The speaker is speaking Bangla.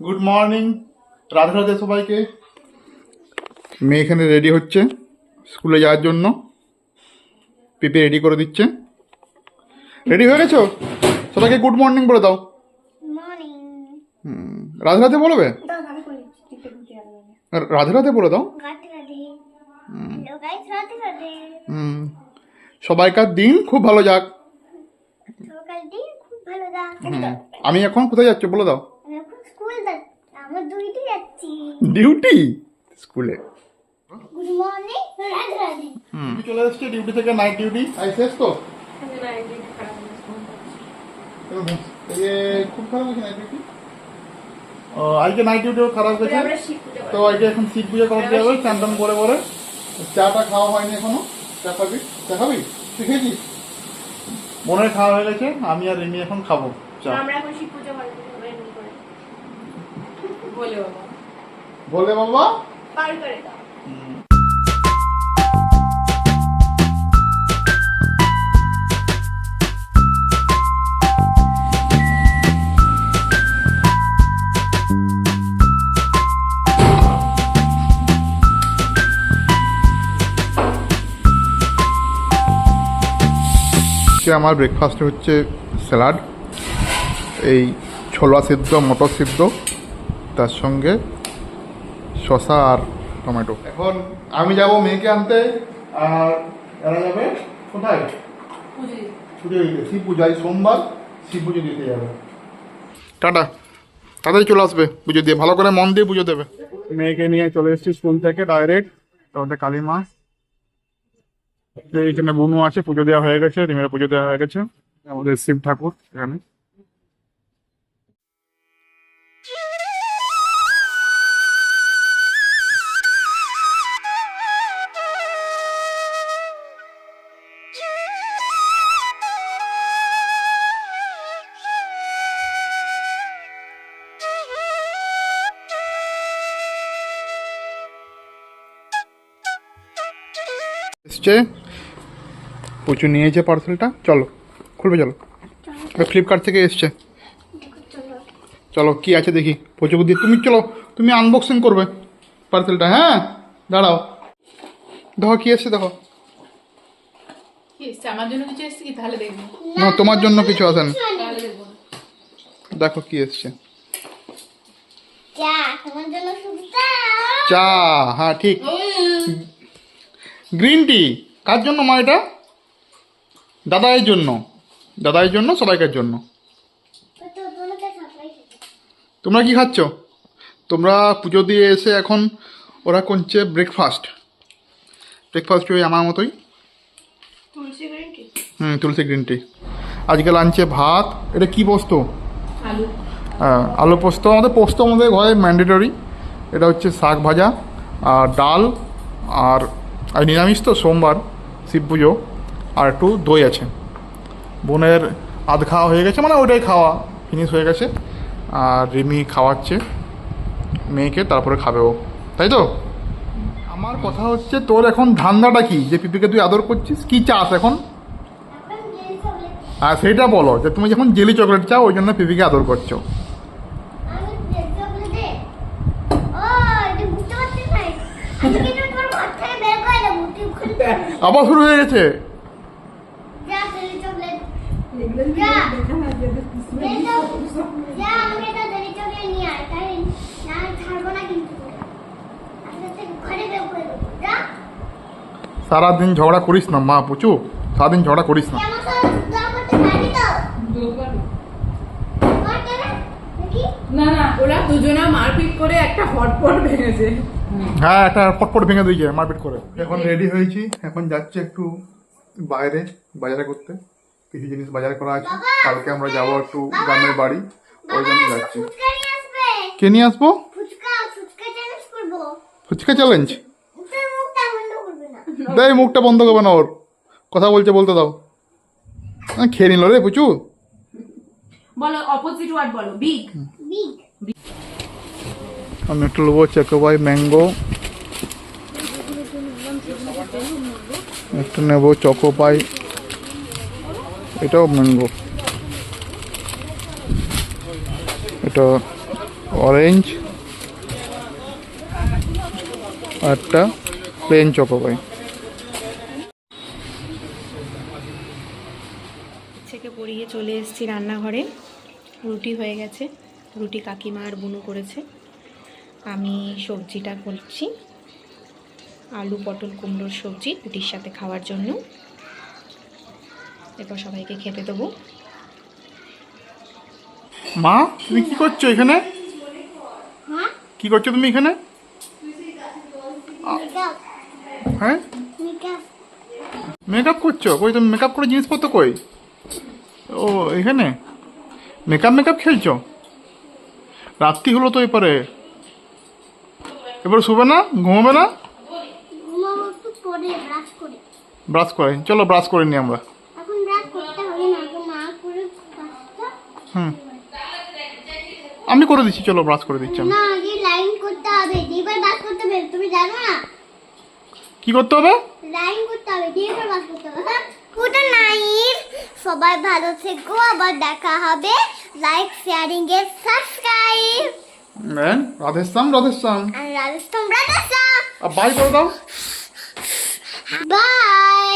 গুড মর্নিং রাধে রাধে সবাইকে। মেয়ে এখানে রেডি হচ্ছে স্কুলে যাওয়ার জন্য। পিপি রেডি করে দিচ্ছে। রেডি হয়ে গেছো? সবাইকে গুড মর্নিং বলে দাও। রাধে রাধে বলবে? রাধে রাধে বলে দাও। সবাইকার দিন খুব ভালো যাক। সকাল দিন খুব ভালো যাক। হুম, আমি এখন কোথায় যাচ্ছি বলে দাও আমি এখন স্কুল যাচ্ছি আমার দুইটি যাচ্ছি ডিউটি? স্কুলে। গুড মর্নিং রাধে রাধে হুম। চলে এসছে ডিউটি থেকে নাইট ডিউটি আই শেষ তো? খুব খারাপ হয়েছে নাইট ডিউটি আজকে নাইট ডিউটিও খারাপ গেছে তো আজকে এখন শিব পুজো করতে যাবে চান টান করে করে চাটা খাওয়া হয়নি এখনও? চা খাবি? চা খাবি? তুই খেয়েছিস? মনের খাওয়া হয়ে গেছে আমি আর রিমি এখন খাব চা। আমরা এখন শিব পুজো করে। বলে বাবা। বলে বাবা পার করে দাও। আজকে আমার ব্রেকফাস্টে হচ্ছে স্যালাড এই ছোলা সিদ্ধ মটর সিদ্ধ তার সঙ্গে শসা আর টমেটো। এখন আমি যাব মেয়েকে আনতে আর এরা যাবে কোথায়? পুজো দিতে। শিব পূজায় সোমবার শিব পুজো দিতে যাবে। টাটা। তাড়াতাড়ি চলে আসবে পুজো দিয়ে ভালো করে মন দিয়ে পুজো দেবে। মেয়েকে নিয়ে চলে এসেছি স্কুল থেকে ডাইরেক্ট ওটা কালী মা এইখানে বনু আছে পুজো দেওয়া হয়ে গেছে রিমের পুজো দেওয়া হয়ে গেছে। আমাদের শিব ঠাকুর এখানে। এসছে। প্রচুর নিয়েছে পার্সেলটা চলো খুলবে চলো। ফ্লিপকার্ট থেকে এসছে। চলো কি আছে দেখি। প্রচুর দিয়ে তুমি চলো তুমি আনবক্সিং করবে পার্সেলটা হ্যাঁ? দাঁড়াও। দেখো কি এসছে দেখো। না তোমার জন্য কিছু আসেনি। দেখো কি এসছে। চা হ্যাঁ ঠিক। গ্রিন টি কার জন্য মা এটা? দাদাইয়ের জন্য। দাদাইয়ের জন্য সবাইকার জন্য। তোমরা কি খাচ্ছ? তোমরা পুজো দিয়ে এসে এখন ওরা করছে ব্রেকফাস্ট ব্রেকফাস্ট ওই আমার মতোই। তুলসী গ্রিন টি হুম তুলসী গ্রিন টি আজকে লাঞ্চে ভাত। এটা কি পোস্ত? হ্যাঁ, আলু পোস্ত। আমাদের পোস্ত আমাদের ঘরে ম্যান্ডেটরি এটা হচ্ছে শাক ভাজা আর ডাল আর আর নিরামিষ তো সোমবার শিব পুজো আর একটু দই আছে। বোনের আধ খাওয়া হয়ে গেছে মানে ওটাই খাওয়া ফিনিশ হয়ে গেছে। আর রিমি খাওয়াচ্ছে মেয়েকে তারপরে খাবে ও। তাই তো? আমার কথা হচ্ছে তোর এখন ধান্দাটা কি? যে পিপিকে তুই আদর করছিস কি চাস এখন? আর সেইটা বলো যে তুমি যখন জেলি চকলেট চাও ওই জন্য পিপিকে আদর করছ আমি জেলি চকলেটে ও এটা বুঝতে পারছিস না আমি কিন্তু তোমার ঘর থেকে বের করে দেবো তুই খুলতে আবার শুরু হয়ে গেছে যা জেলি চকলেট যা জেলি চকলেট যা আমাকে একটা জেলি চকলেট নিয়ে আয় তাই না আমি ছাড়বো না কিন্তু আজকে থেকে ঘরে বের শুরু দেবো। যা। সারাদিন ঝগড়া করিস না মা পুচু। সারাদিন ঝগড়া করিস না। না না ওরা দুজনা মারপিট করে একটা হটপট ভেঙেছে। হ্যাঁ একটা ফটফট ভেঙে দিয়েছে মারপিট করে। এখন রেডি হয়েছি। এখন যাচ্ছি একটু বাইরে বাজারে করতে। কিছু জিনিস বাজার করা আছে। কালকে আমরা যাব একটু গ্রামের বাড়ি। ওই জন্য যাচ্ছি। ফুচকা নিয়ে আসবে। কে নিয়ে আসব? ফুচকা ফুচকা চ্যালেঞ্জ করব। ফুচকা মুখটা বন্ধ করবে না। দেয় মুখটা বন্ধ করবে না ওর। কথা বলছে বলতে দাও। খেয়ে নিল রে পুচু। বলো অপোজিট ওয়ার্ড বলো বিগ বিগ আমি একটু নেব চেকোবাই ম্যাঙ্গো একটু নেব চকোপাই এটাও ম্যাঙ্গো এটা অরেঞ্জ আর একটা প্লেন চকোপাই থেকে পরিয়ে চলে এসেছি রান্নাঘরে রুটি হয়ে গেছে রুটি কাকিমা আর বুনু করেছে আমি সবজিটা করছি। আলু পটল কুমড়োর সবজি রুটির সাথে খাওয়ার জন্য। এরপর সবাইকে খেতে দেবো। মা তুমি কি করছ এখানে? হ্যাঁ কি করছ তুমি এখানে? মেকআপ হ্যাঁ? মেকআপ। মেকআপ করছ? কই তুমি মেকআপ করে জিনিসপত্র কই? ও এখানে। মেকআপ মেকআপ খেলছো? রাত্রি হলো তো এপারে। এবারে শুবে না? ঘুমাবে না? ব্রাশ করে। চলো ব্রাশ করে নিই আমরা। না ব্রাশটা হুম। আমি করে দিচ্ছি চলো ব্রাশ করে দিচ্ছি আমি। না আগে লাইন করতে হবে। দুইবার ব্রাশ করতে হবে তুমি জানো না? কি করতে হবে? লাইন করতে হবে দুইবার ব্রাশ করতে হবে। গুড নাইট সবাই ভালো থেকো আবার দেখা হবে। লাইক শেয়ারিং এর subscribe man Radheshyam Radheshyam Radheshyam Radheshyam bye করে দাও বাই